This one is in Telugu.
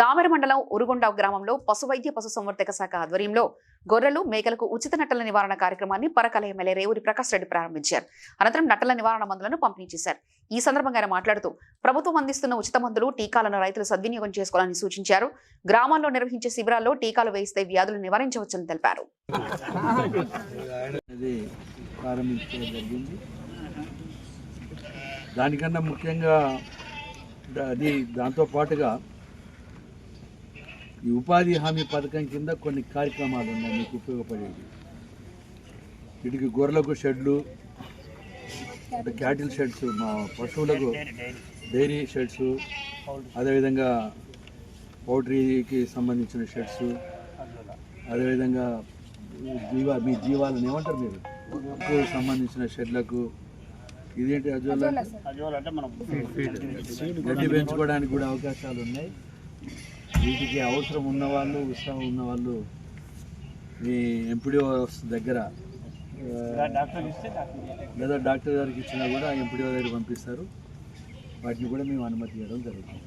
దామెర మండలం ఉరుగొండ గ్రామంలో పశు వైద్య పశు సంవర్ధక శాఖ ఆధ్వర్యంలో గొర్రెలు మేకలకు ఉచిత నట్టల నివారణ కార్యక్రమాన్ని పరకాల ఎమ్మెల్యే రేవూరి ప్రకాష్ రెడ్డి ప్రారంభించారు. అనంతరం నట్టల నివారణ మందులను పంపిణీ చేశారు. ఈ సందర్భంగా ఆయన మాట్లాడుతూ ప్రభుత్వం అందిస్తున్న ఉచిత మందులు టీకాలను రైతులు సద్వినియోగం చేసుకోవాలని సూచించారు. గ్రామాల్లో నిర్వహించే శిబిరాల్లో టీకాలు వేయిస్తే వ్యాధులు నివారించవచ్చని తెలిపారు. దానికన్నా ముఖ్యంగా అది దాంతో పాటుగా ఈ ఉపాధి హామీ పథకం కింద కొన్ని కార్యక్రమాలు ఉన్నాయి మీకు ఉపయోగపడేవి. వీటికి గొర్రెలకు షెడ్లు అంటే క్యాటిల్ షెడ్స్ మా పశువులకు డైరీ షెడ్స్ అదేవిధంగా పౌల్ట్రీకి సంబంధించిన షెడ్స్ అదేవిధంగా జీవ మీ జీవాలను ఏమంటారు మీరు? సంబంధించిన షెడ్లకు ఇదేంటి అజోలా? గడ్డి పెంచుకోవడానికి కూడా అవకాశాలు ఉన్నాయి. వీటికి అవసరం ఉన్నవాళ్ళు ఉత్సాహం ఉన్నవాళ్ళు మీ ఎంపీడీఓ దగ్గర లేదా డాక్టర్ గారికి ఇచ్చినా కూడా ఎంపీడీఓ దగ్గర పంపిస్తారు. వాటిని కూడా మేము అనుమతి ఇవ్వడం జరుగుతుంది.